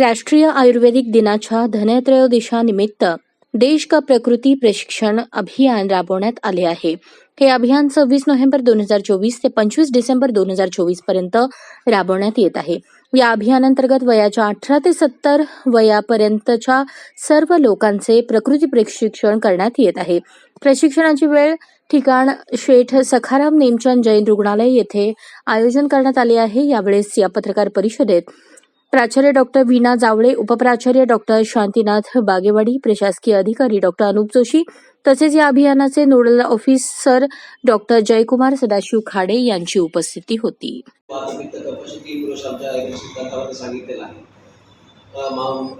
राष्ट्रीय आयुर्वेदिक दिनाच्या धनत्रयोदिशानिमित्त देश का प्रकृती प्रशिक्षण अभियान राबवण्यात आले आहे. हे अभियान सव्वीस नोव्हेंबर दोन हजार चोवीस ते पंचवीस डिसेंबर दोन हजार चोवीसपर्यंत राबवण्यात येत आहे. या अभियानांतर्गत वयाच्या अठरा ते सत्तर वयापर्यंतच्या सर्व लोकांचे प्रकृती प्रशिक्षण करण्यात येत आहे. प्रशिक्षणाची वेळ ठिकाण शेठ सखाराम नेमचंद जैन रुग्णालय येथे आयोजन करण्यात आले आहे. यावेळेस या पत्रकार परिषदेत प्राचार्य डॉक्टर वीणा जावळे उपप्राचार्य डॉक्टर शांतीनाथ बागेवाडी प्रशासकीय अधिकारी डॉक्टर अनुप जोशी तसेच या अभियानाचे nodal officer doctor Jaykumar Sadashiv Khade यांची उपस्थिती होती.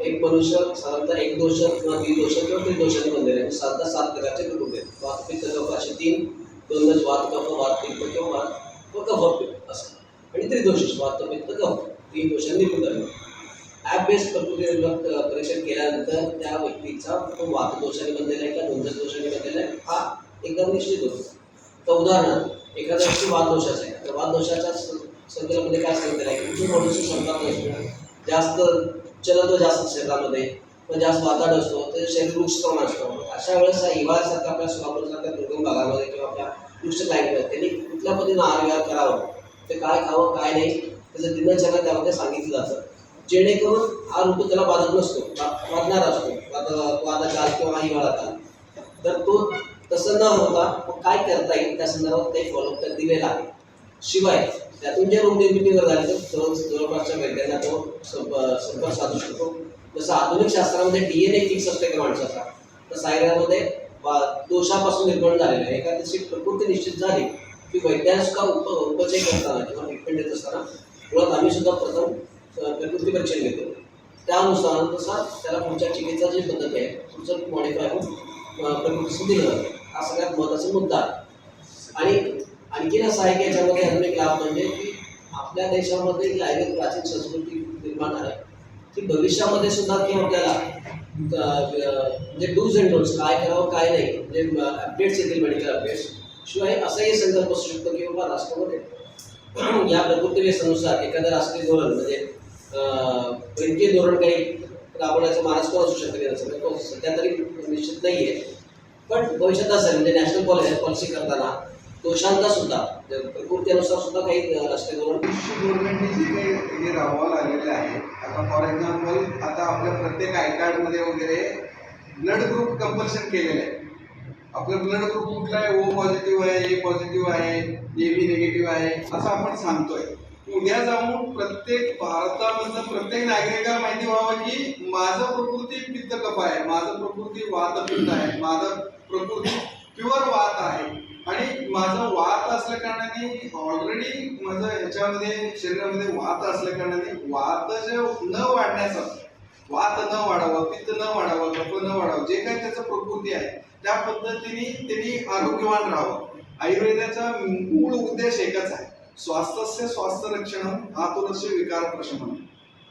एक मनुष्य साधारणतः एक दोष किंवा तीन दोष किंवा तीन दोषांनी बनलेले आहे. म्हणजे साधारणतः सात प्रकारचे कुटुंब आहेत. वातपित्त कफ असे तीन दोन दोष वात कफ वात पित्त किंवा वात व कफ असं. आणि त्रिदोष वातपित्त कफ तीन दोषांनी निर्मित ॲप बेस्ड प्रकृती निर्माण परीक्षण केल्यानंतर त्या व्यक्तीचा तो वातदोषाने बनलेला आहे का दोनदोष दोषाने बनलेला आहे हा एकदम निश्चित होतो. तर उदाहरणार्थ एखाद्या व्यक्ती वाददोषाचा आहे. तर वाद दोषाच्या संदर्भामध्ये काय सांगितलेलं आहे? की जो क्षमता नसतो जास्त चलतो जास्त शरीरामध्ये पण जास्त वाताड असतो तर शरीर वृक्षप्रमाण असतो. अशा वेळेस हिवाळ्यासारखा आपल्या सोलापूरसारख्या दुर्गम भागामध्ये किंवा आपल्या वृक्ष लाईनमध्ये त्यांनी कुठल्या पद्धतीनं आहार विहार करावं? ते काय खावं काय नाही म्हणजे त्याचं दिनचर्या त्यामध्ये सांगितलं जातं. जेणेकरून हा ऋतू त्याला बाधक नसतो वाढणार असतो. आता वादाचा काल किंवा हिवाळा काल तर तो तसं न होता मग काय करता येईल? त्या संदर्भात काही फॉलोअप तर दिलेला आहे. शिवाय त्यातून जे रोग निर्मितीवर झाले तर जवळ जवळपासच्या वैद्यांना तो संप संपर्क साधू शकतो. जसं आधुनिक शास्त्रामध्ये डी एन ए फिक्स असते का माणसाचा. तर सायऱ्यामध्ये दोषापासून निर्माण झालेलं आहे. एखाद्याची प्रकृती निश्चित झाली की वैद्यांस का उप उपचय करताना किंवा ट्रीटमेंट देत असताना मुळात आम्ही सुद्धा प्रथम प्रकृती परीक्षण घेतो. त्यानुसार तसा त्याला पुढच्या चिकित्सा जी पद्धत आहे तुमचं मॉडिफाय होऊन प्रकृतीचं दिलं जातं हा सगळ्यात महत्त्वाचा मुद्दा आहे. आणि आणखीन असं आहे की याच्यामध्ये अजून एक लाभ म्हणजे की आपल्या देशामध्ये जी आयुर्वेद प्राचीन संस्कृती निर्माण आहे ती भविष्यामध्ये सुद्धा की आपल्याला म्हणजे डूज अँड डोन्स काय करावं काय नाही म्हणजे अपडेट्स येतील मेडिकल अपडेट्स शिवाय असाही संकल्प असू शकतो की बाबा राष्ट्रामध्ये या प्रकृती एखादं राष्ट्रीय धोरण म्हणजे वैद्यकीय धोरण काही राबवण्याचं महाराष्ट्र असू शकतं की तो सध्या तरी निश्चित नाही आहे पण भविष्यात असेल म्हणजे नॅशनल पॉलिसी पॉलिसी करताना दोषांचा सुद्धा म्हणजे प्रकृतीनुसार सुद्धा काही अ, राष्ट्रीय धोरण गव्हर्नमेंटने जे काही हे राबवायला आलेले आहे आता फॉर एक्झाम्पल आता आपल्या प्रत्येक आय कार्डमध्ये वगैरे ब्लड ग्रुप कंपल्शन केलेलं आहे. आपलं ब्लड ग्रुप कुठला आहे? ओ पॉझिटिव्ह आहे ए पॉझिटिव्ह आहे ए बी निगेटिव्ह आहे असं आपण सांगतोय. उद्या जाऊन प्रत्येक भारतामधलं प्रत्येक नागरिकाला माहिती व्हावं की माझं प्रकृती पित्त कफ आहे माझं प्रकृती वात पित्त आहे माझं प्रकृती प्युअर वात आहे. आणि माझं वात असल्या कारणाने ऑलरेडी माझं ह्याच्यामध्ये शरीरामध्ये वात असल्या कारणाने वात जे न वाढण्याचं वात न वाढावं पित्त न वाढावं कफ न वाढावं जे काही त्याचं प्रकृती आहे त्या पद्धतीने त्यांनी आरोग्यवान राहावं. आयुर्वेदाचा मूळ उद्देश एकच आहे. स्वास्थ्य स्वास्थ्य रक्षण आतुरस्य विकार प्रशमन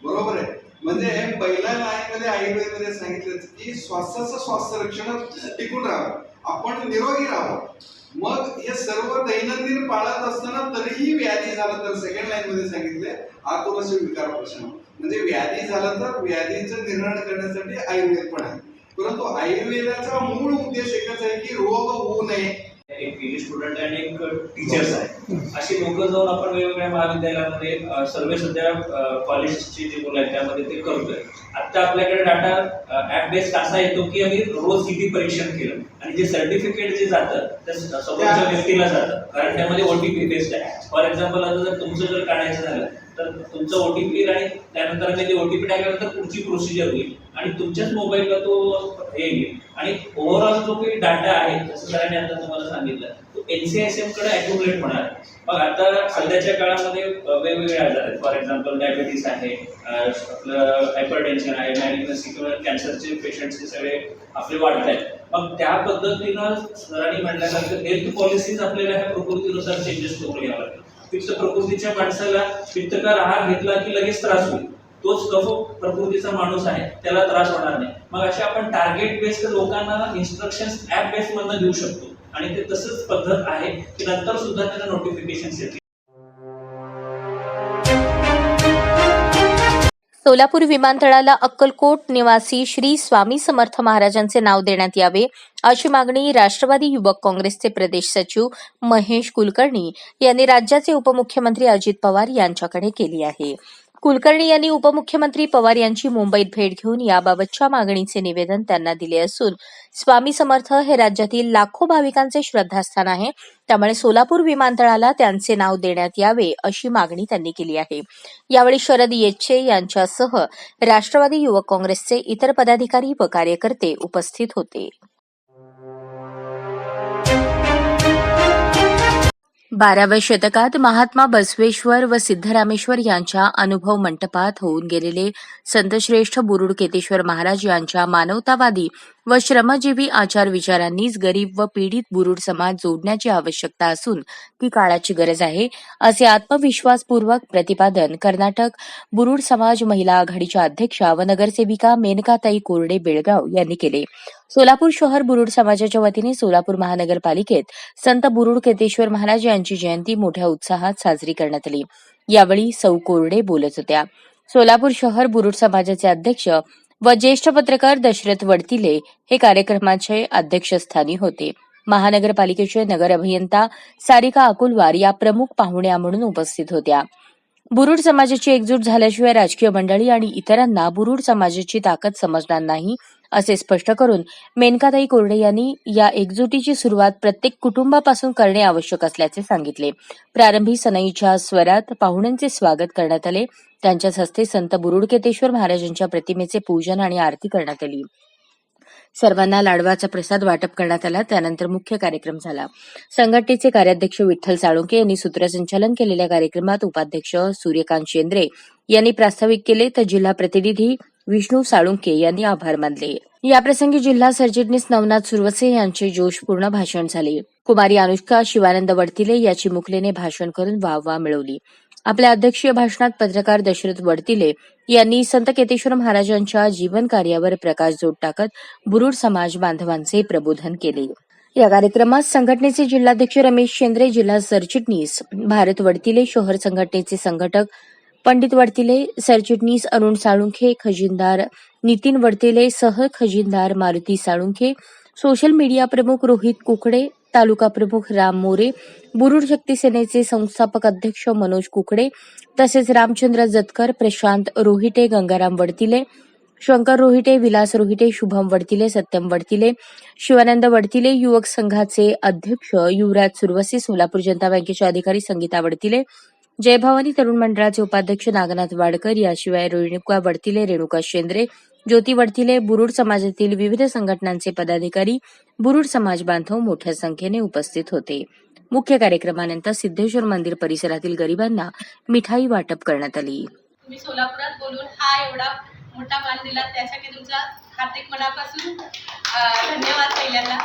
बरोबर आहे? म्हणजे पहिल्या लाईनमध्ये आयुर्वेदमध्ये सांगितलं की स्वास्थ्याचं स्वास्थ्य रक्षण टिकून राहावं. आपण निरोगी राहावं. मग हे सर्व दैनंदिन पाळत असताना तरीही व्याधी झालं तर सेकंड लाईन मध्ये सांगितले आतुरस विकार प्रश्न. म्हणजे व्याधी झालं तर व्याधीचं निर्माण करण्यासाठी आयुर्वेद पण आहे. परंतु आयुर्वेदाचा मूळ उद्देश एकच आहे की रोग होऊ नये. एक पीजी स्टुडंट आणि एक टीचर्स आहे. अशी लोक जाऊन आपण वेगवेगळ्या महाविद्यालयामध्ये सर्व सध्या कॉलेजची जी मुलं आहेत त्यामध्ये ते करतोय. आता आपल्याकडे डाटा ऍप बेस्ड असा येतो की आम्ही रोज किती परीक्षण केलं. आणि जे सर्टिफिकेट जे जातं ते समोरच्या व्यक्तीला जातं. कारण त्यामध्ये ओटीपी बेस्ड आहे. फॉर एक्झाम्पल आता जर तुमचं जर काढायचं झालं तर तुमचं ओटीपी आणि त्यानंतर ते ओटीपी टाकल्यानंतर पुढची प्रोसिजर होईल. आणि तुमच्याच मोबाईलला तो हे आणि ओव्हरऑल जो काही डाटा आहे जसं सरांनी आता तुम्हाला सांगितलं तो एनसीआयसीएमकडे अॅक्युमुलेट होणार मग आता सध्याच्या काळामध्ये वेगवेगळे आजार आहेत. फॉर एक्झाम्पल डायबिटीस आहे आपलं आपलं हायपरटेन्शन आहे मॅलिग्नसी किंवा कॅन्सरचे पेशंट्स हे सगळे आपले वाढत आहेत. मग त्या पद्धतीनं सरांनी म्हटल्यासारखं हेल्थ पॉलिसीज आपल्याला ह्या प्रकृतीनुसार चेंजेस करून घ्यावं लागतात. पित्त प्रकृतीच्या माणसाला पित्तकार आहार घेतला की लगेच त्रास होईल. तोच कफ प्रकृतीचा माणूस आहे त्याला त्रास होणार नाही. मग असे आपण टार्गेट बेस्ड लोकांना इन्स्ट्रक्शन ऍप बेस्ड मधनं देऊ शकतो. आणि ते तसंच पद्धत आहे की नंतर सुद्धा त्यांना नोटिफिकेशन येतील. सोलापूर विमानतळाला अक्कलकोट निवासी श्री स्वामी समर्थ महाराजांचे नाव देण्यात यावे अशी मागणी राष्ट्रवादी युवक काँग्रेसचे प्रदेश सचिव महेश कुलकर्णी यांनी राज्याचे उपमुख्यमंत्री अजित पवार यांच्याकडे केली आहे. कुलकर्णी यांनी उपमुख्यमंत्री पवार यांची मुंबईत भेट घेऊन याबाबतच्या मागणीचे निवेदन त्यांना दिले असून स्वामी समर्थ हे राज्यातील लाखो भाविकांचे श्रद्धास्थान आहे. त्यामुळे सोलापूर विमानतळाला त्यांचे नाव देण्यात यावे अशी मागणी त्यांनी केली आहे. यावेळी शरद येच्छे यांच्यासह राष्ट्रवादी युवक काँग्रेसचे इतर पदाधिकारी व कार्यकर्ते उपस्थित होते. बाराव्या शतकात महात्मा बसवेश्वर व सिद्धरामेश्वर यांच्या अनुभव मंटपात होऊन गेलेले संतश्रेष्ठ बुरुड केतेश्वर महाराज यांच्या मानवतावादी व श्रमजीवी आचार विचारांनीच गरीब व पीडित बुरुड समाज जोडण्याची आवश्यकता असून ती काळाची गरज आहे असे आत्मविश्वासपूर्वक प्रतिपादन कर्नाटक बुरुड समाज महिला आघाडीच्या अध्यक्षा व नगरसेविका मेनकाताई कोरडे बेळगाव यांनी केले. सोलापूर शहर बुरुड समाजाच्या वतीने सोलापूर महानगरपालिकेत संत बुरुड केतेश्वर महाराज यांची जयंती मोठ्या उत्साहात साजरी करण्यात आली. यावेळी सौ कोरडे बोलत होत्या. सोलापूर शहर बुरुड समाजाचे अध्यक्ष व ज्येष्ठ पत्रकार दशरथ वडतिले हे कार्यक्रमाचे अध्यक्षस्थानी होते. महानगरपालिकेचे नगर अभियंता सारिका अकुलवार या प्रमुख पाहुण्या म्हणून उपस्थित होत्या. बुरुड समाजाची एकजूट झाल्याशिवाय राजकीय मंडळी आणि इतरांना बुरुड समाजाची ताकद समजणार नाही असे स्पष्ट करून मेनकाताई कोरडे यांनी या एकजुटीची सुरुवात प्रत्येक कुटुंबापासून करणे आवश्यक असल्याचे सांगितले. प्रारंभी सनईच्या स्वरात पाहुण्यांचे स्वागत करण्यात आले. त्यांच्याच हस्ते संत बुरुडकेतेश्वर महाराजांच्या प्रतिमेचे पूजन आणि आरती करण्यात आली. सर्वांना लाडवाचा प्रसाद वाटप करण्यात आला. त्यानंतर मुख्य कार्यक्रम झाला. संघटनेचे कार्याध्यक्ष विठ्ठल साळुंके यांनी सूत्रसंचालन केलेल्या कार्यक्रमात उपाध्यक्ष सूर्यकांत शेंद्रे यांनी प्रास्ताविक केले. तर जिल्हा प्रतिनिधी विष्णू साळुंके यांनी आभार मानले. याप्रसंगी जिल्हा सरचिटणीस नवनाथ सुरवसे यांचे जोशपूर्ण भाषण झाले. कुमारी अनुष्का शिवानंद वडतिले याची मुखलेने भाषण करून वाहवा मिळवली. आपल्या अध्यक्षीय भाषणात पत्रकार दशरथ वडतिले यांनी संत केतेश्वर महाराजांच्या जीवन कार्यावर प्रकाशझोत टाकत बुरुड समाज बांधवांचे प्रबोधन केले. या कार्यक्रमात संघटनेचे जिल्हाध्यक्ष रमेश शेंद्रे जिल्हा सरचिटणीस भारत वडतिले शहर संघटनेचे संघटक पंडित वडतिले सरचिटणीस अरुण साळुंखे खजिनदार नितीन वडतिले सह खजिनदार मारुती साळुंखे सोशल मीडिया प्रमुख रोहित कुकडे तालुका प्रमुख राम मोरे बुरुड शक्ती सेनेचे संस्थापक अध्यक्ष मनोज कुकडे तसेच रामचंद्र जतकर प्रशांत रोहिटे गंगाराम वडतिले शंकर रोहिटे विलास रोहिटे शुभम वडतिले सत्यम वडतिले शिवानंद वडतिले युवक संघाचे अध्यक्ष युवराज सुरवसे सोलापूर जनता बँकेचे अधिकारी संगीता वडतिले जयभवानी तरुण मंडळाचे उपाध्यक्ष नागनाथ वाडकर याशिवाय रेणुका वडतिले रेणुका शेंद्रे ज्योती वडथिले बुरुड समाजातील विविध संघटनांचे पदाधिकारी बुरुड समाज बांधव मोठ्या संख्येने उपस्थित होते. मुख्य कार्यक्रमानंतर सिद्धेश्वर मंदिर परिसरातील गरिबांना मिठाई वाटप करण्यात आली. मी सोलापुरात बोलून हा एवढा मोठा मान दिला. त्यासाठी तुमचा हार्दिक मनापासून धन्यवाद पहिल्यांदा.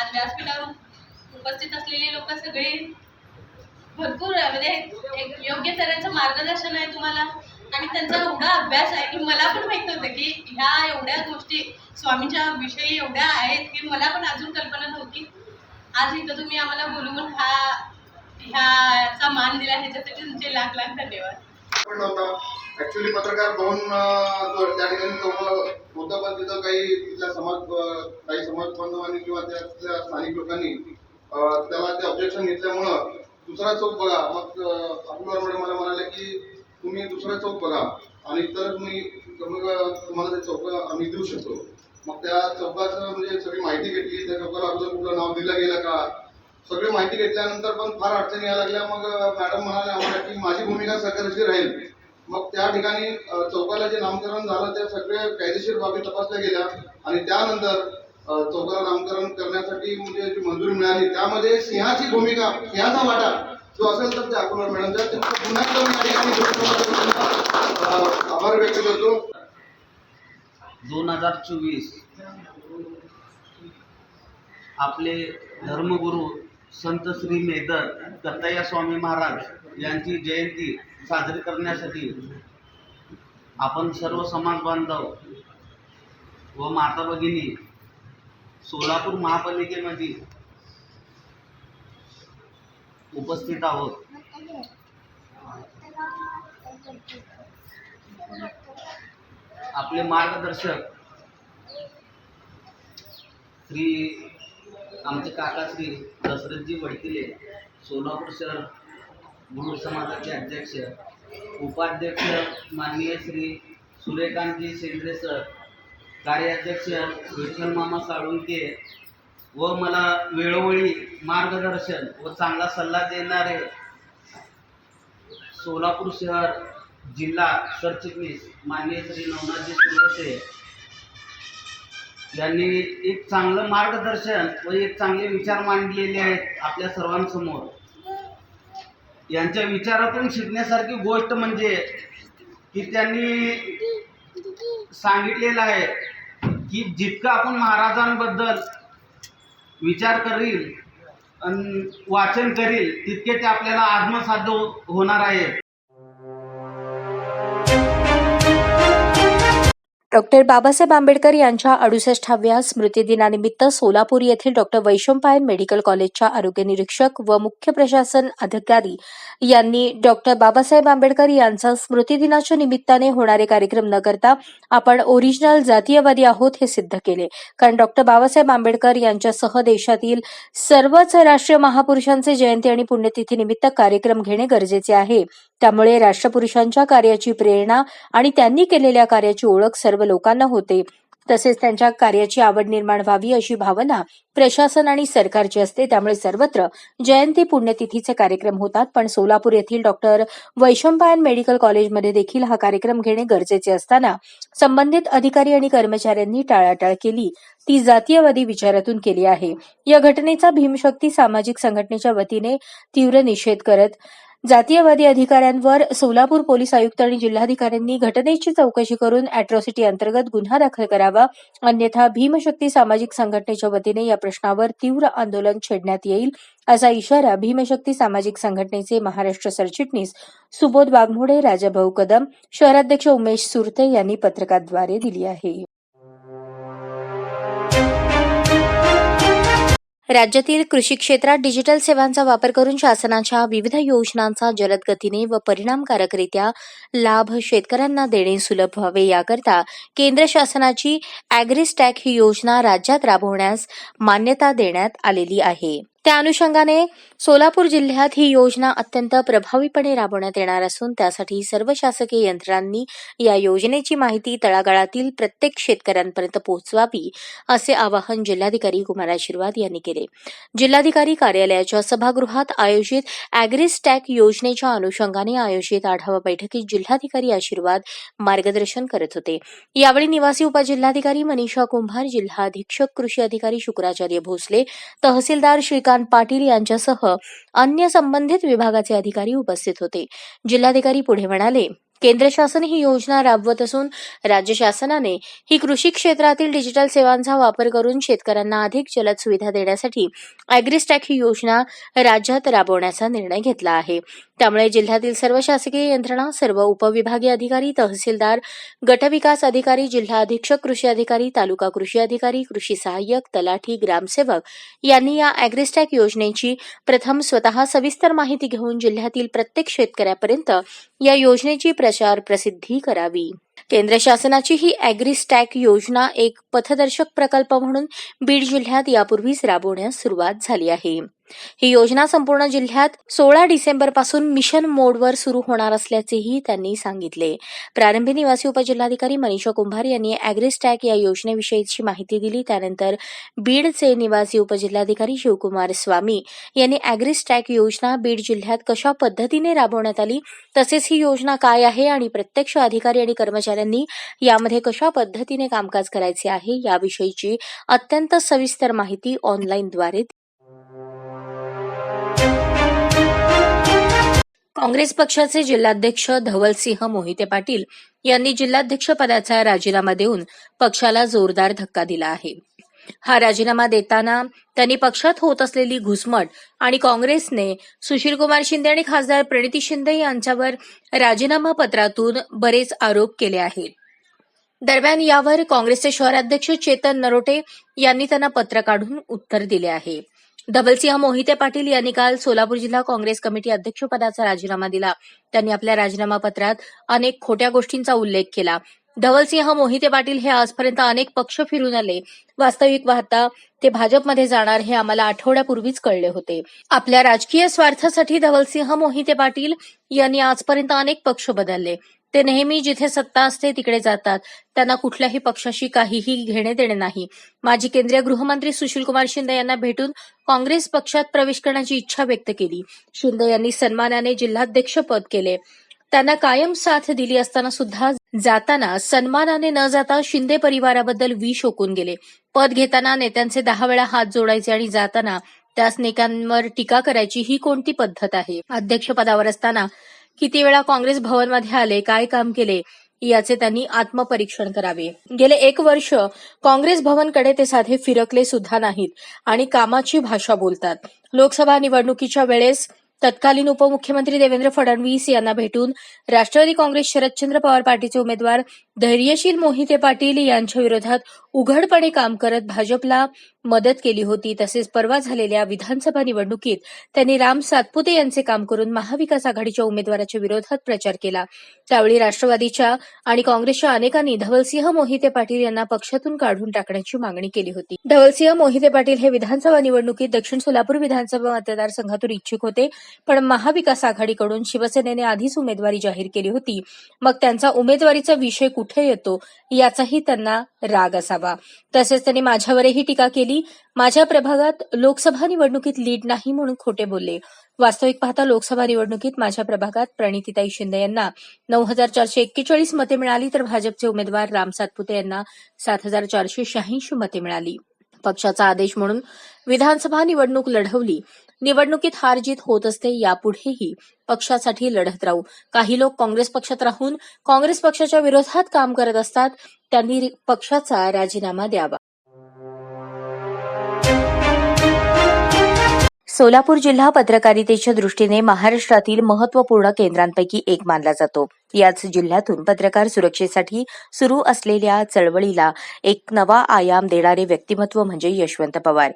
आज व्यासपीठावर उपस्थित असलेले लोक सगळे भरपूर म्हणजे एक योग्य तऱ्हेचं मार्गदर्शन आहे तुम्हाला. आणि त्यांचा एवढा अभ्यास आहे की मला पण माहीत नव्हतं की ह्या एवढ्या गोष्टी स्वामीच्या विषयी एवढ्या आहेत की मला पण अजून कल्पना नव्हती. आज इथं तुम्ही आम्हाला बोलवून हा ह्याचा मान दिला ह्याच्यासाठी तुमचे लाख लाख धन्यवाद. पण नव्हता ऍक्च्युली पत्रकार दोन त्या ठिकाणी चौकाला होतं पण तिथं काही तिथल्या समाज काही समाज बांधवांनी किंवा त्यातल्या स्थानिक लोकांनी त्याला ते ऑब्जेक्शन घेतल्यामुळं दुसरा चौक बघा मग अब्दुल मॅडम मला म्हणाले की तुम्ही दुसरा चौक बघा. आणि तर तुम्ही मग तुम्हाला ते चौक आम्ही देऊ शकतो. मग त्या चौकाचं म्हणजे सगळी माहिती घेतली. त्या चौकाला अगोदर कुठलं नाव दिलं गेलं का? सगळी माहिती घेतल्यानंतर पण फार अडचणी यायला लागल्या. मग मॅडम म्हणाल्या आम्हाला की माझी भूमिका सरकारची राहील. मग त्या ठिकाणी चौकाला जे नामकरण झालं त्या सगळे कायदेशीर बाबी तपासल्या गेल्या. आणि त्यानंतर चौकाला नामकरण करण्यासाठी म्हणजे जी मंजुरी मिळाली त्यामध्ये सिंहाची भूमिका सिंहाचा वाटा जो असेल तर ते अकोला मॅडमचा त्यांचा पुन्हा एकदा या ठिकाणी आभार व्यक्त करतो. दोन हजार चोवीस. आपले धर्मगुरू संत श्री मेदर दत्तया स्वामी महाराज यांची जयंती साजरी करण्यासाठी आपण सर्व समाज बांधव व माता भगिनी सोलापूर महापालिकेमध्ये उपस्थित आहोत. आपले मार्गदर्शक श्री आमचे काका श्री दशरथजी वडकिले सोलापूर शहर गुरु समाजाचे अध्यक्ष उपाध्यक्ष माननीय श्री सूर्यकांतजी शेंद्रे सर कार्याध्यक्ष विठ्ठल मामा साळुंके व मला वेळोवेळी मार्गदर्शन व चांगला सल्ला देणारे सोलापूर शहर जिल्हा सरचिटणीस माननीय श्री नवनाथजी सुरवसे यांनी एक चांगलं मार्गदर्शन व एक चांगले विचार मांडलेले आहेत आपल्या सर्वांसमोर. यांच्या विचारातून शिकण्यासारखी गोष्ट म्हणजे की त्यांनी सांगितलेलं आहे की जितकं आपण महाराजांबद्दल विचार करील वाचन करील तितके ते आपल्याला आत्मसाध्य हो- होणार आहे. डॉक्टर बाबासाहेब आंबेडकर यांच्या अडुसष्टाव्या स्मृतिदिनानिमित्त सोलापूर येथील डॉक्टर वैशंपायन मेडिकल कॉलेजच्या आरोग्य निरीक्षक व मुख्य प्रशासन अधिकारी यांनी डॉक्टर बाबासाहेब आंबेडकर यांचा स्मृतिदिनाच्या निमित्ताने होणारे कार्यक्रम न करता आपण ओरिजिनल जातीयवादी आहोत हे सिद्ध केले. कारण डॉक्टर बाबासाहेब आंबेडकर यांच्यासह देशातील सर्वच राष्ट्रीय महापुरुषांचे जयंती आणि पुण्यतिथीनिमित्त कार्यक्रम घेणे गरजेचे आहे. त्यामुळे राष्ट्रपुरुषांच्या कार्याची प्रेरणा आणि त्यांनी केलेल्या कार्याची ओळख सर्व लोकांना होते. तसेच त्यांच्या कार्याची आवड निर्माण व्हावी अशी भावना प्रशासन आणि सरकारची असते. त्यामुळे सर्वत्र जयंती पुण्यतिथीचे कार्यक्रम होतात. पण सोलापूर येथील डॉक्टर वैशंपायन मेडिकल कॉलेजमध्ये देखील हा कार्यक्रम घेणे गरजेचे असताना संबंधित अधिकारी आणि कर्मचाऱ्यांनी टाळाटाळ केली. ती जातीयवादी विचारातून केली आहे. या घटनेचा भीमशक्ती सामाजिक संघटनेच्या वतीने तीव्र निषेध करत जातीयवादी अधिकाऱ्यांवर सोलापूर पोलीस आयुक्त आणि जिल्हाधिकाऱ्यांनी घटनेची चौकशी करून अॅट्रॉसिटी अंतर्गत गुन्हा दाखल करावा. अन्यथा भीमशक्ती सामाजिक संघटनेच्या वतीने या प्रश्नावर तीव्र आंदोलन छेडण्यात येईल असा इशारा भीमशक्ती सामाजिक संघटनेचे महाराष्ट्र सरचिटणीस सुबोध वाघमोडे राजाभाऊ कदम शहराध्यक्ष उमेश सुरते यांनी पत्रकाद्वारे दिली आहे. राज्यातील कृषी क्षेत्रात डिजिटल सेवांचा वापर करून शासनाच्या विविध योजनांचा जलद गतीने व परिणामकारकरित्या लाभ शेतकऱ्यांना देणे सुलभ व्हावे याकरता केंद्र शासनाची अॅग्रिस्टॅक ही योजना राज्यात राबवण्यास मान्यता देण्यात आलेली आहे. त्या अनुषंगाने सोलापूर जिल्ह्यात ही योजना अत्यंत प्रभावीपणे राबवण्यात येणार असून त्यासाठी सर्व शासकीय यंत्रणांनी या योजनेची माहिती तळागाळातील प्रत्येक शेतकऱ्यांपर्यंत पोहोचवावी असे आवाहन जिल्हाधिकारी कुमार आशीर्वाद यांनी केले. जिल्हाधिकारी कार्यालयाच्या सभागृहात आयोजित अॅग्रिस्टॅक योजनेच्या अनुषंगाने आयोजित आढावा बैठकीत जिल्हाधिकारी आशीर्वाद मार्गदर्शन करत होते. यावेळी निवासी उपजिल्हाधिकारी मनीषा कुंभार जिल्हा अधीक्षक कृषी अधिकारी शुक्राचार्य भोसले तहसीलदार श्री श्रीकांत पाटील यांच्यासह अन्य संबंधित विभागाचे अधिकारी उपस्थित होते. जिल्हाधिकारी पुढे म्हणाले केंद्र शासन ही योजना राबवत असून राज्य शासनाने ही कृषी क्षेत्रातील डिजिटल सेवांचा वापर करून शेतकऱ्यांना अधिक जलद सुविधा देण्यासाठी अॅग्रिस्टॅक ही योजना राज्यात राबवण्याचा निर्णय घेतला आहे. त्यामुळे जिल्ह्यातील सर्व शासकीय यंत्रणा सर्व उपविभागीय अधिकारी तहसीलदार गटविकास अधिकारी जिल्हा अधीक्षक कृषी अधिकारी तालुका कृषी अधिकारी कृषी सहाय्यक तलाठी ग्रामसेवक यांनी या अॅग्रिस्टॅक योजनेची प्रथम स्वतः सविस्तर माहिती घेऊन जिल्ह्यातील प्रत्येक शेतकऱ्यापर्यंत या योजनेची प्रचार प्रसिद्धी करावी. केंद्र शासनाची ही अॅग्रिस्टॅक योजना एक पथदर्शक प्रकल्प म्हणून बीड जिल्ह्यात यापूर्वीच राबवण्यास सुरुवात झाली आहे. ही योजना संपूर्ण जिल्ह्यात सोळा डिसेंबरपासून मिशन मोडवर सुरू होणार असल्याचेही त्यांनी सांगितले. प्रारंभी निवासी उपजिल्हाधिकारी मनीषा कुंभार यांनी अॅग्रिस्टॅक या योजनेविषयीची माहिती दिली. त्यानंतर बीडचे निवासी उपजिल्हाधिकारी शिवकुमार स्वामी यांनी अॅग्रिस्टॅक योजना बीड जिल्ह्यात कशा पद्धतीने राबवण्यात आली? तसेच ही योजना काय आहे? आणि प्रत्यक्ष अधिकारी आणि कर्मचाऱ्यांनी यामध्ये कशा पद्धतीने कामकाज करायचे आहे? याविषयीची अत्यंत सविस्तर माहिती ऑनलाईनद्वारे काँग्रेस पक्षाचे जिल्हाध्यक्ष धवलसिंह मोहिते पाटील यांनी जिल्हाध्यक्षपदाचा राजीनामा देऊन पक्षाला जोरदार धक्का दिला आहे. हा राजीनामा देताना त्यांनी पक्षात होत असलेली घुसमट आणि काँग्रेसने सुशीलकुमार शिंदे आणि खासदार प्रणिती शिंदे यांच्यावर राजीनामा पत्रातून बरेच आरोप केले आहेत. दरम्यान यावर काँग्रेसचे शहराध्यक्ष चेतन नरोटे यांनी त्यांना पत्र काढून उत्तर दिले आहे. धवलसिंह मोहिते पाटील यांनी काल सोलापूर जिल्हा काँग्रेस कमिटी अध्यक्षपदाचा राजीनामा दिला. त्यांनी आपल्या राजीनामा पत्रात अनेक खोट्या गोष्टींचा उल्लेख केला. धवलसिंह मोहिते पाटील हे आजपर्यंत अनेक पक्ष फिरून आले. वास्तविक वाहता ते भाजपमध्ये जाणार हे आम्हाला आठवड्यापूर्वीच कळले होते. आपल्या राजकीय स्वार्थासाठी धवलसिंह मोहिते पाटील यांनी आजपर्यंत अनेक पक्ष बदलले. ते नेहमी जिथे सत्ता असते तिकडे जातात. त्यांना कुठल्याही पक्षाशी काहीही घेणे देणे नाही. माजी केंद्रीय गृहमंत्री सुशीलकुमार शिंदे यांना भेटून काँग्रेस पक्षात प्रवेश करण्याची इच्छा व्यक्त केली. शिंदे यांनी सन्मानाने जिल्हाध्यक्ष पद केले. त्यांना कायम साथ दिली असताना सुद्धा जाताना सन्मानाने न जाता शिंदे परिवाराबद्दल विष ओकून गेले. पद घेताना नेत्यांचे दहा वेळा हात जोडायचे आणि जाताना त्याच नेत्यांवर टीका करायची ही कोणती पद्धत आहे? अध्यक्षपदावर असताना किती वेळा काँग्रेस भवनमध्ये आले काय काम केले याचे त्यांनी आत्मपरीक्षण करावे. गेले एक वर्ष काँग्रेस भवनकडे ते साधे फिरकले सुद्धा नाहीत आणि कामाची भाषा बोलतात. लोकसभा निवडणुकीच्या वेळेस तत्कालीन उपमुख्यमंत्री देवेंद्र फडणवीस यांना भेटून राष्ट्रवादी काँग्रेस शरदचंद्र पवार पार्टीचे उमेदवार धैर्यशील मोहिते पाटील यांच्या विरोधात उघडपणे काम करत भाजपला मदत केली होती. तसेच परवा झालेल्या विधानसभा निवडणुकीत त्यांनी राम सातपुते यांचे काम करून महाविकास आघाडीच्या उमेदवाराच्या विरोधात प्रचार केला. त्यावेळी राष्ट्रवादीच्या आणि काँग्रेसच्या अनेकांनी धवलसिंह मोहिते पाटील यांना पक्षातून काढून टाकण्याची मागणी केली होती. धवलसिंह मोहिते पाटील हे विधानसभा निवडणुकीत दक्षिण सोलापूर विधानसभा मतदारसंघातून इच्छुक होते पण महाविकास आघाडीकडून शिवसेनेने आधीच उमेदवारी जाहीर केली होती. मग त्यांचा उमेदवारीचा विषय कुठे येतो? याचाही त्यांना राग असावा. तसेच त्यांनी माझ्यावरही टीका केली. माझ्या प्रभागात लोकसभा निवडणुकीत लीड नाही म्हणून खोटे बोलले. वास्तविक पाहता लोकसभा निवडणुकीत माझ्या प्रभागात प्रणितीताई शिंदे यांना नऊ हजार चारशे एक्केचाळीस मते मिळाली तर भाजपचे उमेदवार राम सातपुते यांना सात हजार चारशे शहाऐंशी मते मिळाली. पक्षाचा आदेश म्हणून विधानसभा निवडणूक लढवली. निवडणुकीत हार जीत होत असते यापुढेही पक्षासाठी लढत राहू. काही लोक काँग्रेस पक्षात राहून काँग्रेस पक्षाच्या विरोधात काम करत असतात. त्यांनी पक्षाचा राजीनामा द्यावा. सोलापूर जिल्हा पत्रकारितेच्या दृष्टीने महाराष्ट्रातील महत्त्वपूर्ण केंद्रांपैकी एक मानला जातो. याच जिल्ह्यातून पत्रकार सुरक्षेसाठी सुरू असलेल्या चळवळीला एक नवा आयाम देणारे व्यक्तिमत्व म्हणजे यशवंत पवार.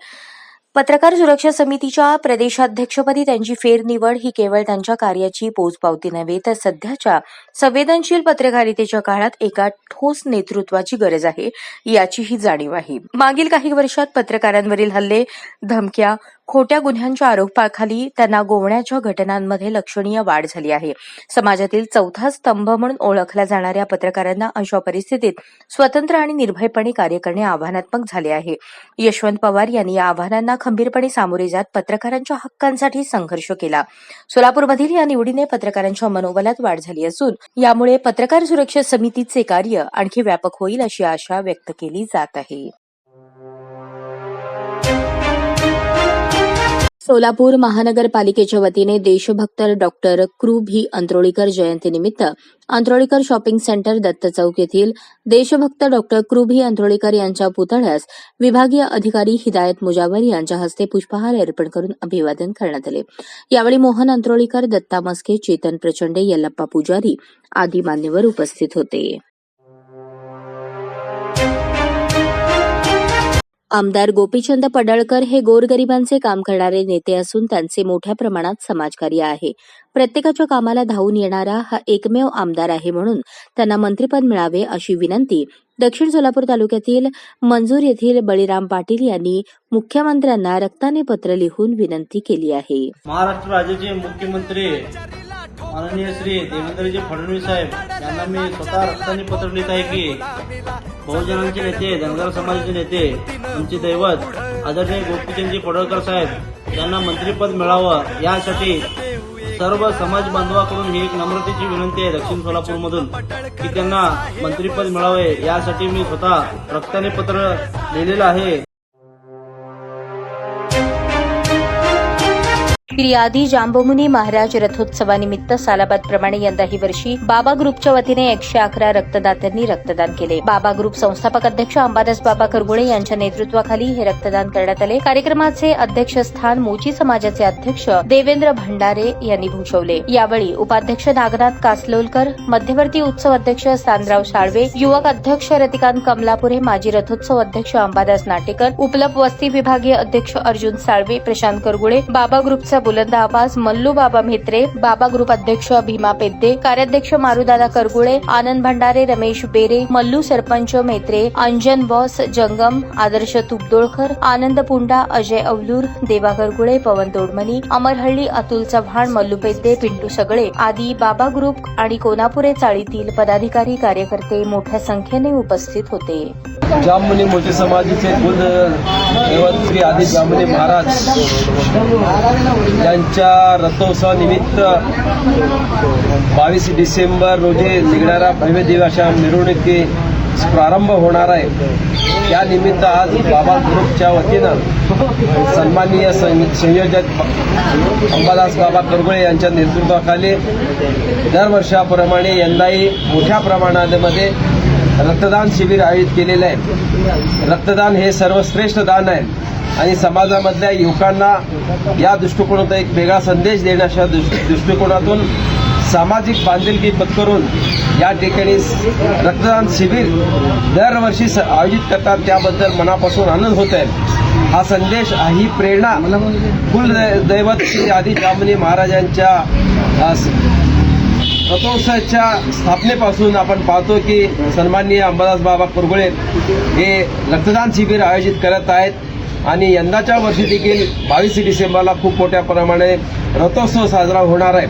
पत्रकार सुरक्षा समितीच्या प्रदेशाध्यक्षपदी त्यांची फेरनिवड ही केवळ त्यांच्या कार्याची पोचपावती नव्हे तर सध्याच्या संवेदनशील पत्रकारितेच्या काळात एका ठोस नेतृत्वाची गरज आहे याचीही जाणीव आहे. मागील काही वर्षात पत्रकारांवरील हल्ले धमक्या खोट्या गुन्ह्यांच्या आरोपाखाली त्यांना गोवण्याच्या घटनांमध्ये लक्षणीय वाढ झाली आहे. समाजातील चौथा स्तंभ म्हणून ओळखल्या जाणाऱ्या पत्रकारांना अशा परिस्थितीत स्वतंत्र आणि निर्भयपणे कार्य करणे आव्हानात्मक झाले आहे. यशवंत पवार यांनी या आव्हानांना खंबीरपणे सामोरे जात पत्रकारांच्या हक्कांसाठी संघर्ष केला. सोलापूरमधील या निवडीने पत्रकारांच्या मनोबलात वाढ झाली असून यामुळे पत्रकार सुरक्षा समितीचे कार्य आणखी व्यापक होईल अशी आशा व्यक्त केली जात आहे. सोलापूर महानगरपालिकेच्या वतीने देशभक्त डॉक्टर क्रू भी अंत्रोळीकर जयंतीनिमित्त अंत्रोळीकर शॉपिंग सेंटर दत्त चौक येथील देशभक्त डॉक्टर क्रू भी अंत्रोळीकर यांच्या पुतळ्यास विभागीय अधिकारी हिदायत मुजावर यांच्या हस्ते पुष्पहार अर्पण करून अभिवादन करण्यात आले. यावेळी मोहन अंत्रोळीकर दत्ता मस्के चेतन प्रचंडे यल्लप्पा पुजारी आदी मान्यवर उपस्थित होते. आमदार गोपीचंद पडळकर हे गोरगरिबांचे काम करणारे नेते असून त्यांचे मोठ्या प्रमाणात समाजकार्य आहे. प्रत्येकाच्या कामाला धावून येणारा हा एकमेव आमदार आहे म्हणून त्यांना मंत्रिपद मिळावे अशी विनंती दक्षिण सोलापूर तालुक्यातील मंजूर येथील बळीराम पाटील यांनी मुख्यमंत्र्यांना रक्ताने पत्र लिहून विनंती केली आहे. महाराष्ट्र राज्याचे मुख्यमंत्री माननीय श्री देवेंद्रजी फडणवीस साहेब यांना मी स्वतः रक्ताने पत्र लिहित आहे की बहुजनांचे नेते धनगर समाजाचे नेते आमचे दैवत आदरणीय गोपीचंदजी पडळकर साहेब यांना मंत्रिपद मिळावं यासाठी सर्व समाज बांधवाकडून ही एक नम्रतेची विनंती आहे दक्षिण सोलापूरमधून की त्यांना मंत्रिपद मिळावे यासाठी मी स्वतः रक्ताने पत्र लिहिलेलं आहे. फिर्यादी जांबमुनी महाराज रथोत्सवानिमित्त सालाबादप्रमाणे यंदाही वर्षी बाबा ग्रुपच्या वतीने एकशे अकरा रक्तदात्यांनी रक्तदान केले. बाबा ग्रुप संस्थापक अध्यक्ष अंबादास बाबा करगुळे यांच्या नेतृत्वाखाली हे रक्तदान करण्यात आले. कार्यक्रमाचे अध्यक्षस्थान मोची समाजाचे अध्यक्ष देवेंद्र भंडारे यांनी भूषवले. यावेळी उपाध्यक्ष नागनाथ कासलोलकर मध्यवर्ती उत्सव अध्यक्ष सानराव साळवे युवक अध्यक्ष रतिकांत कमलापुरे माजी रथोत्सव अध्यक्ष अंबादास नाटेकर उपलब्ध वस्ती विभागीय अध्यक्ष अर्जुन साळवे प्रशांत करगुळे बाबा ग्रुपचा बुलंद आवाज मल्लू बाबा म्हेत्रे बाबा ग्रुप अध्यक्ष भीमा पेद्दे कार्याध्यक्ष मारुदादा करगुळे आनंद भंडारे रमेश बेरे मल्लू सरपंच म्हेत्रे अंजन बॉस जंगम आदर्श तुपदोळकर आनंद पुंडा अजय अवलूर देवा करगुळे पवन तोडमनी अमरहल्ली अतुल चव्हाण मल्लू पेद्दे पिंटू सगळे आदी बाबा ग्रुप आणि कोनापुरे चाळीतील पदाधिकारी कार्यकर्ते मोठ्या संख्येने उपस्थित होते. जाममुनी मोठे समाजाचे कुल दैवत श्री आदी जाममुनी महाराज यांच्या रथोत्सवानिमित्त बावीस डिसेंबर रोजी निघणाऱ्या भव्य दिव्य अशा मिरवणुकी प्रारंभ होणार आहे. त्यानिमित्त आज बाबा ग्रुपच्या वतीनं सन्माननीय संयोजक अंबादास बाबा करगुळे यांच्या नेतृत्वाखाली दरवर्षाप्रमाणे यंदाही मोठ्या प्रमाणामध्ये रक्तदान शिबिर आयोजित केलेलं आहे. रक्तदान हे सर्वश्रेष्ठ दान आहे. आणि समाजामधल्या युवकांना या दृष्टिकोनातून एक वेगळा संदेश देण्याच्या दृष्- दृष्टिकोनातून सामाजिक बांधिलकी पत्करून या ठिकाणी रक्तदान शिबिर दरवर्षी स- आयोजित करतात. त्याबद्दल मनापासून आनंद होत आहे. हा संदेश ही प्रेरणा कुल दैवत श्री आदी जामनी महाराजांच्या रथोत्सवाच्या स्थापनेपासून आपण पाहतो की सन्माननीय अंबादास बाबा कुरगुळे हे रक्तदान शिबिर आयोजित करत आहेत आणि यंदाच्या वर्षी देखील बावीस डिसेंबरला खूप मोठ्या प्रमाणे रथोत्सव साजरा होणार आहे.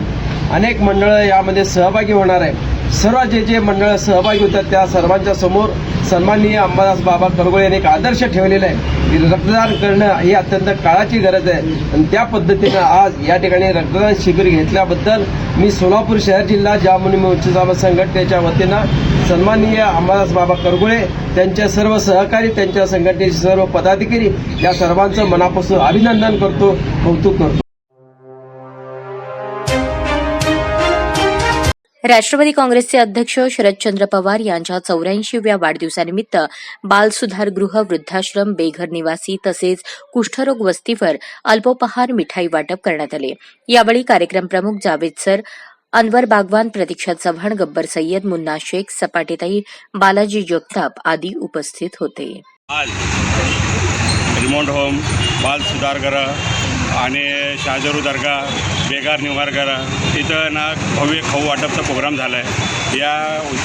अनेक मंडळं यामध्ये सहभागी होणार आहे सर्व जे जे मंडळ सहभागी होतात त्या सर्वांच्या समोर सन्माननीय अंबादास बाबा करगोळे यांनी एक आदर्श ठेवलेला आहे की रक्तदान करणं ही अत्यंत काळाची गरज आहे. आणि त्या पद्धतीनं आज या ठिकाणी रक्तदान शिबिर घेतल्याबद्दल मी सोलापूर शहर जिल्हा जामुनी मोर्चा संघटनेच्या वतीनं सन्माननीय अंबादास बाबा करगुळे त्यांच्या सर्व सहकारी त्यांच्या संघटनेचे सर्व पदाधिकारी या सर्वांचं मनापासून अभिनंदन करतो कौतुक करतो. राष्ट्रवादी काँग्रेसचे अध्यक्ष शरदचंद्र पवार यांच्या चौऱ्याऐंशीव्या वाढदिवसानिमित्त बालसुधार गृह वृद्धाश्रम बेघर निवासी तसेच कुष्ठरोग वस्तीवर अल्पोपहार मिठाई वाटप करण्यात आले. यावेळी कार्यक्रम प्रमुख जावेद सर अनवर बागवान प्रतीक्षा चव्हाण गब्बर सय्यद मुन्ना शेख सपाटेताई बालाजी जगताप आदी उपस्थित होते. रिमोट होम बाल सुधारगृह आणि शाहजरू दर्गा बेगार निवारगृह इथं ना भव्य खाऊ वाटपचा प्रोग्राम झाला आहे या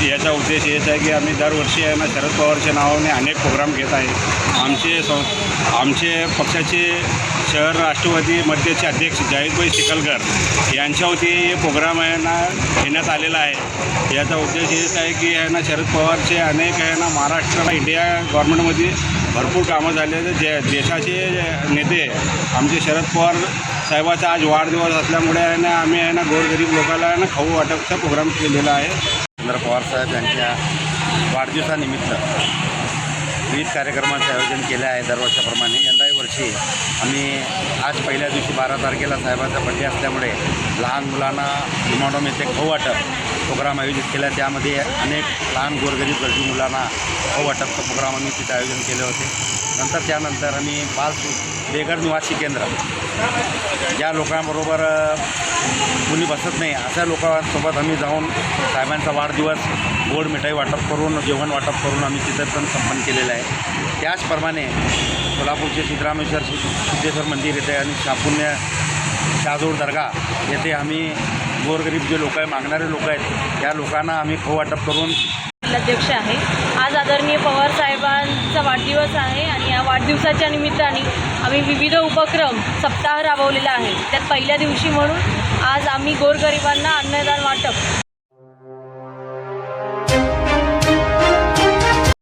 याचा उद्देश हेच आहे की आम्ही दरवर्षी आहे ना शरद पवारच्या नावाने अनेक प्रोग्राम घेत आहे. आमचे सं आमचे पक्षाचे शहर राष्ट्रवादी मध्यचे अध्यक्ष जाहीरभाई चिखलकर यांच्यावरती हे प्रोग्राम आहे ना घेण्यात आलेला आहे. याचा उद्देश हेच आहे की आहे ना शरद पवारचे अनेक आहे ना महाराष्ट्र इंडिया गव्हर्नमेंटमध्ये भरपूर कामं झाले जे देशाचे नेते आमचे शरद पवार साहेबाचा आज वाढदिवस असल्यामुळे आहे ना आम्ही आहे ना गोरगरीब लोकांना आहे ना खाऊ वाटपचा प्रोग्राम केलेला आहे. चंद्र पवार साहेब यांच्या वाढदिवसानिमित्त विविध कार्यक्रमाचं आयोजन केलं आहे दरवर्षाप्रमाणे. यंदा वर्षी आम्ही आज पहिल्या दिवशी बारा तारखेला साहेबांचा बड्डे असल्यामुळे लहान मुलांना विमानोम येथे खाऊ वाटप प्रोग्राम आयोजित केला. त्यामध्ये अनेक लहान गोरगरीब गरजू मुलांना खाऊ वाटपचं प्रोग्राम आम्ही तिथे आयोजन केले होते. नंतर त्यानंतर आम्ही बाल बेघर निवासी केंद्र ज्या लोकांबरोबर कुणी बसत नाही. अशा लोकांसोबत आम्ही जाऊन साहेबांचा वाढदिवस गोड मिठाई वाटप करून जेवण वाटप करून आम्ही तिथं पण संपन्न केलेलं आहे. त्याचप्रमाणे सोलापूरचे सिद्धरामेश्वर सिद्धेश्वर मंदिर येते आणि शापुण्य शाजोड दर्गा येथे आम्ही गोरगरीब जे लोक आहे मागणारे लोक आहेत त्या लोकांना आम्ही खो वाटप करून अध्यक्ष आहे. आज आदरणीय पवार साहेबांचा वाढदिवस आहे आणि या वाढदिवसाच्या निमित्ताने आम्ही विविध उपक्रम सप्ताह राबवलेला आहे. त्यात पहिल्या दिवशी म्हणून आज आम्ही गोरगरिबांना अन्नदान वाटप.